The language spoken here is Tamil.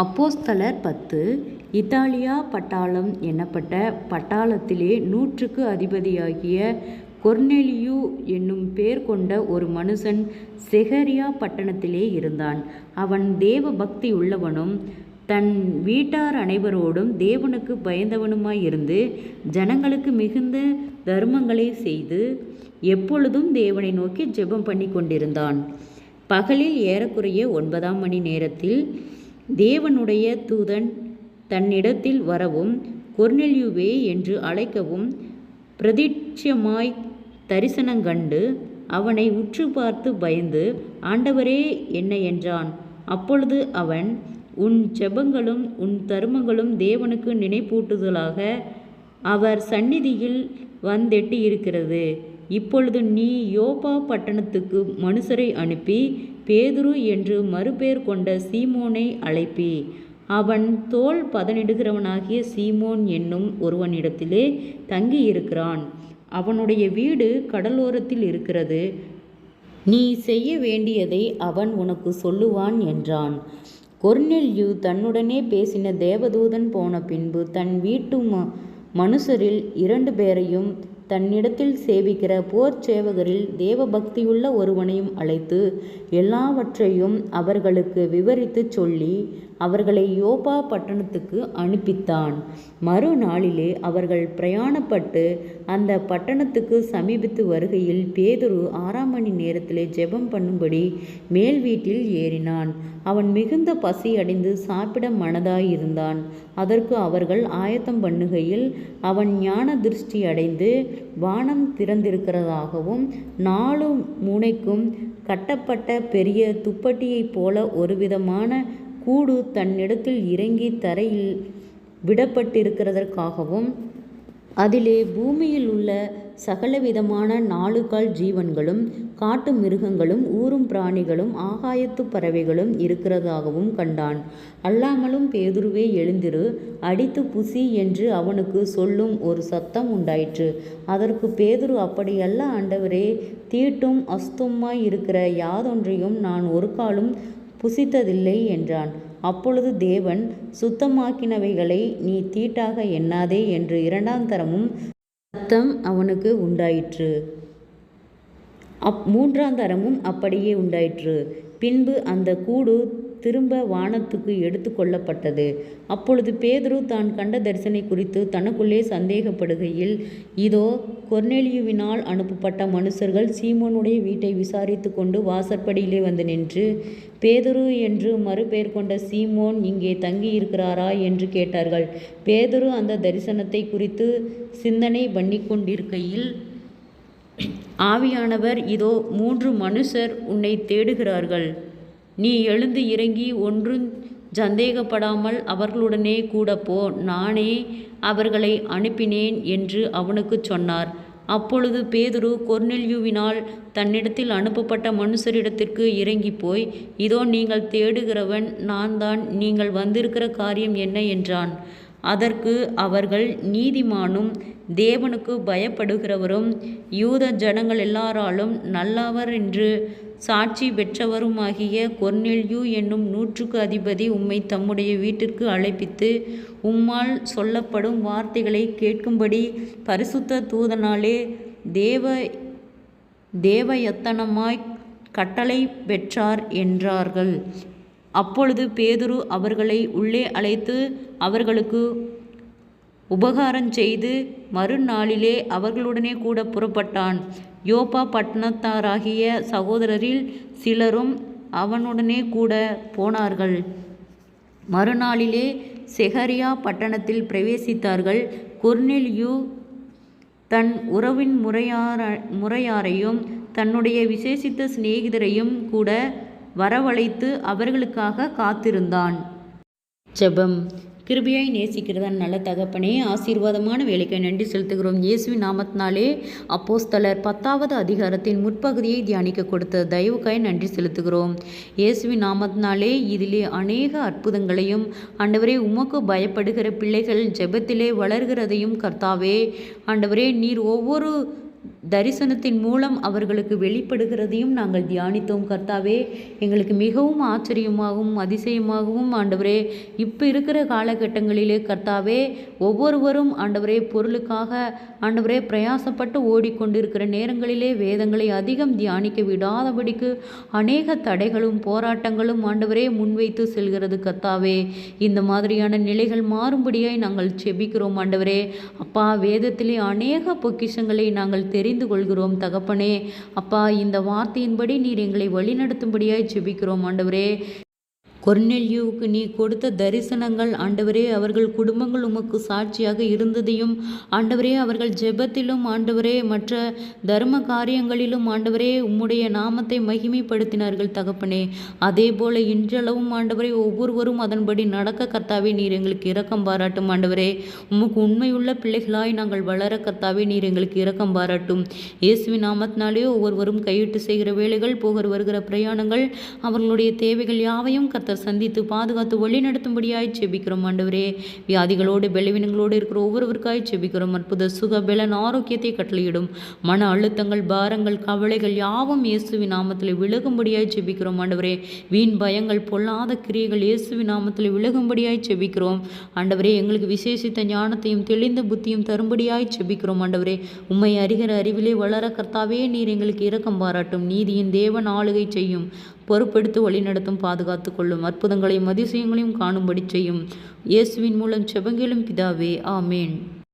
அப்போஸ்தலர் பத்து இத்தாலியா பட்டாளம் எனப்பட்ட பட்டாளத்திலே நூற்றுக்கு அதிபதியாகிய கொர்னெலியு என்னும் பேர் கொண்ட ஒரு மனுஷன் செகரியா பட்டணத்திலே இருந்தான். அவன் தேவ பக்தி உள்ளவனும் தன் வீட்டார் அனைவரோடும் தேவனுக்கு பயந்தவனுமாயிருந்து ஜனங்களுக்கு மிகுந்த தர்மங்களை செய்து எப்பொழுதும் தேவனை நோக்கி ஜெபம் பண்ணி கொண்டிருந்தான். பகலில் ஏறக்குறைய ஒன்பதாம் மணி நேரத்தில் தேவனுடைய தூதன் தன்னிடத்தில் வரவும் கொர்நேலியுவே என்று அழைக்கவும் பிரத்யட்சமாய்த் தரிசனங்கண்டு அவனை உற்று பார்த்து பயந்து ஆண்டவரே என்ன என்றான். அப்பொழுது அவன் உன் ஜெபங்களும் உன் தருமங்களும் தேவனுக்கு நினைப்பூட்டுதலாக அவர் சந்நிதியில் வந்தெட்டியிருக்கிறது. இப்பொழுது நீ யோபா பட்டணத்துக்கு மனுஷரை அனுப்பி பேதுரு என்று மறுபேர் கொண்ட சீமோனை அழைப்பி. அவன் தோல் பதனிடுகிறவனாகிய சீமோன் என்னும் ஒருவனிடத்திலே தங்கியிருக்கிறான். அவனுடைய வீடு கடலோரத்தில் இருக்கிறது. நீ செய்ய வேண்டியதை அவன் உனக்கு சொல்லுவான் என்றான். கொர்நேலியு தன்னுடனே பேசின தேவதூதன் போன பின்பு தன் வீட்டு மனுஷரில் இரண்டு பேரையும் தன்னிடத்தில் சேவிக்கிற போர் சேவகரில் தேவபக்தியுள்ள ஒருவனையும் அழைத்து எல்லாவற்றையும் அவர்களுக்கு விவரித்துச் சொல்லி அவர்களை யோபா பட்டணத்துக்கு அனுப்பித்தான். மறுநாளிலே அவர்கள் பிரயாணப்பட்டு அந்த பட்டணத்துக்கு சமீபித்து வருகையில் பேதுரு ஆறாம் மணி நேரத்திலே ஜெபம் பண்ணும்படி மேல் வீட்டில் ஏறினான். அவன் மிகுந்த பசி அடைந்து சாப்பிட மனதாயிருந்தான். அதற்கு அவர்கள் ஆயத்தம் பண்ணுகையில் அவன் ஞான திருஷ்டி அடைந்து வானம் திறந்திருக்கிறதாகவும் நாலு முனைக்கும் கட்டப்பட்ட பெரிய துப்பட்டியைப் போல ஒருவிதமான கூடு தன்னிடத்தில் இறங்கி தரையில் விடப்பட்டிருக்கிறதற்காகவும் அதிலே பூமியில் உள்ள சகலவிதமான நாலுகால் ஜீவன்களும் காட்டு மிருகங்களும் ஊரும் பிராணிகளும் ஆகாயத்துப் பறவைகளும் இருக்கிறதாகவும் கண்டான். அல்லாமலும் பேதுருவே எழுந்திரு அடித்து புசி என்று அவனுக்கு சொல்லும் ஒரு சத்தம் உண்டாயிற்று. அதற்கு பேதுரு அப்படியல்ல ஆண்டவரே தீட்டும் அசுத்தமுமாயிருக்கிற யாதொன்றையும் நான் ஒரு காலும் புசித்ததில்லை என்றான். அப்பொழுது தேவன் சுத்தமாக்கினவைகளை நீ தீட்டாக எண்ணாதே என்று இரண்டாம் தரமும் சத்தம் அவனுக்கு உண்டாயிற்று. மூன்றாம் தரமும் அப்படியே உண்டாயிற்று. பின்பு அந்த கூடு திரும்ப வானத்துக்கு எடுத்து கொள்ளப்பட்டது. அப்பொழுது பேதுரு தான் கண்ட தரிசனை குறித்து தனக்குள்ளே சந்தேகப்படுகையில் இதோ கொர்னெலியுவினால் அனுப்பப்பட்ட மனுஷர்கள் சீமோனுடைய வீட்டை விசாரித்து கொண்டு வாசற்படியிலே வந்து நின்று பேதுரு என்று மறுபெயர் கொண்ட சீமோன் இங்கே தங்கியிருக்கிறாரா? என்று கேட்டார்கள். பேதுரு அந்த தரிசனத்தை குறித்து சிந்தனை பண்ணிக்கொண்டிருக்கையில் ஆவியானவர் இதோ மூன்று மனுஷர் உன்னை தேடுகிறார்கள். நீ எழுந்து இறங்கி ஒன்றுஞ் சந்தேகப்படாமல் அவர்களுடனே கூடப்போ நானே அவர்களை அனுப்பினேன் என்று அவனுக்குச் சொன்னார். அப்பொழுது பேதுரு கொர்னெல்யூவினால் தன்னிடத்தில் அனுப்பப்பட்ட மனுஷரிடத்திற்கு இறங்கிப்போய் இதோ நீங்கள் தேடுகிறவன் நான்தான் நீங்கள் வந்திருக்கிற காரியம் என்ன? என்றான். அதற்கு அவர்கள் நீதிமானும் தேவனுக்கு பயப்படுகிறவரும் யூத ஜனங்கள் எல்லாராலும் நல்லவர் என்று சாட்சி பெற்றவருமாகிய கொர்னெல்யூ என்னும் நூற்றுக்கு அதிபதி உம்மை தம்முடைய வீட்டிற்கு அழைப்பித்து உம்மால் சொல்லப்படும் வார்த்தைகளைக் கேட்கும்படி பரிசுத்த தூதனாலே தேவ தேவயத்தனமாய் கட்டளை பெற்றார் என்றார்கள். அப்பொழுது பேதுரு அவர்களை உள்ளே அழைத்து அவர்களுக்கு உபகாரம் செய்து மறுநாளிலே அவர்களுடனே கூட புறப்பட்டான். யோப்பா பட்டணத்தாராகிய சகோதரரில் சிலரும் அவனுடனே கூட போனார்கள். மறுநாளிலே செஹரியா பட்டணத்தில் பிரவேசித்தார்கள். கொர்நேலியு தன் உறவின் முறையார முறையாரையும் தன்னுடைய விசேஷித்த சிநேகிதரையும் கூட வரவழைத்து அவர்களுக்காக காத்திருந்தான். ஜெபம் கிருபியாய் நேசிக்கிற நல்ல தகப்பனே ஆசீர்வாதமான வேலைக்காய் நன்றி செலுத்துகிறோம். இயேசுவின் நாமத்தினாலே அப்போஸ்தலர் பத்தாவது அதிகாரத்தின் முற்பகுதியை தியானிக்க கொடுத்த தயவுக்காய் நன்றி செலுத்துகிறோம். இயேசுவின் நாமத்தினாலே இதிலே அநேக அற்புதங்களையும் ஆண்டவரே உமக்கு பயப்படுகிற பிள்ளைகள் ஜெபத்திலே வளர்கிறதையும் கர்த்தாவே ஆண்டவரே நீர் ஒவ்வொரு தரிசனத்தின் மூலம் அவர்களுக்கு வெளிப்படுகிறதையும் நாங்கள் தியானித்தோம். கர்த்தாவே எங்களுக்கு மிகவும் ஆச்சரியமாகவும் அதிசயமாகவும் ஆண்டவரே இப்போ இருக்கிற காலகட்டங்களிலே கர்த்தாவே ஒவ்வொருவரும் ஆண்டவரே பொருளுக்காக ஆண்டவரே பிரயாசப்பட்டு ஓடிக்கொண்டிருக்கிற நேரங்களிலே வேதங்களை அதிகம் தியானிக்க விடாதபடிக்கு அநேக தடைகளும் போராட்டங்களும் ஆண்டவரே முன்வைத்து செல்கிறது கர்த்தாவே. இந்த மாதிரியான நிலைகள் மாறும்படியாய் நாங்கள் செபிக்கிறோம் ஆண்டவரே. அப்பா வேதத்திலே அநேக பொக்கிஷங்களை நாங்கள் தெரிந்து கொள்கிறோம் தகப்பனே அப்பா இந்த வார்த்தையின்படி நீர் எங்களை வழிநடத்தும்படியாய் செபிக்கிறோம் ஆண்டவரே. கொர்நெல்யூவுக்கு நீ கொடுத்த தரிசனங்கள் ஆண்டவரே அவர்கள் குடும்பங்கள் உமக்கு சாட்சியாக இருந்ததையும் ஆண்டவரே அவர்கள் ஜெபத்திலும் ஆண்டவரே மற்ற தர்ம காரியங்களிலும் ஆண்டவரே உம்முடைய நாமத்தை மகிமைப்படுத்தினார்கள் தகப்பனே. அதே போல இன்றளவும் ஆண்டவரே ஒவ்வொருவரும் அதன்படி நடக்க கர்த்தாவே நீர் எங்களுக்கு இரக்கம் பாராட்டும் ஆண்டவரே. உமக்கு உண்மையுள்ள பிள்ளைகளாய் நாங்கள் வளர கர்த்தாவே நீர் எங்களுக்கு இரக்கம் பாராட்டும். இயேசுவின் நாமத்தினாலே ஒவ்வொருவரும் கையிட்டு செய்கிற வேலைகள் போகிற வருகிற பிரயாணங்கள் அவர்களுடைய தேவைகள் யாவையும் கர்த்தர் சந்தித்து பாதுகாத்து வழிநடத்தும்படியாய் செபிக்கிறோம் ஆண்டவரே. வியாதிகளோடு பலவீனங்களோடு இருக்கிற ஒவ்வொருவருக்காய் செபிக்கிறோம். அற்புத சுக பலன் ஆரோக்கியத்தை கட்டளையிடும். மன அழுத்தங்கள் பாரங்கள் கவலைகள் யாவும் இயேசுவின் நாமத்தில் விலகும்படியாய் செபிக்கிறோம் ஆண்டவரே. வீண் பயங்கள் பொல்லாத கிரியைகள் இயேசுவின் நாமத்தில் விலகும்படியாய் செபிக்கிறோம். ஆண்டவரே எங்களுக்கு விசேஷித்த ஞானத்தையும் தெளிந்த புத்தியும் தரும்படியாய் செபிக்கிறோம் ஆண்டவரே. உம்மை அறிகிற அறிவிலே வளர கர்த்தாவே நீர் எங்களுக்கு இரக்கம் பாராட்டும். நீதியின் தேவன் ஆளுகை செய்யும். பொறுப்பெடுத்து வழிநடத்தும் பாதுகாத்து கொள்ளும் அற்புதங்களையும் அதிசயங்களையும் காணும்படி செய்யும். இயேசுவின் மூலம் செபங்கிலும் பிதாவே ஆமேன்.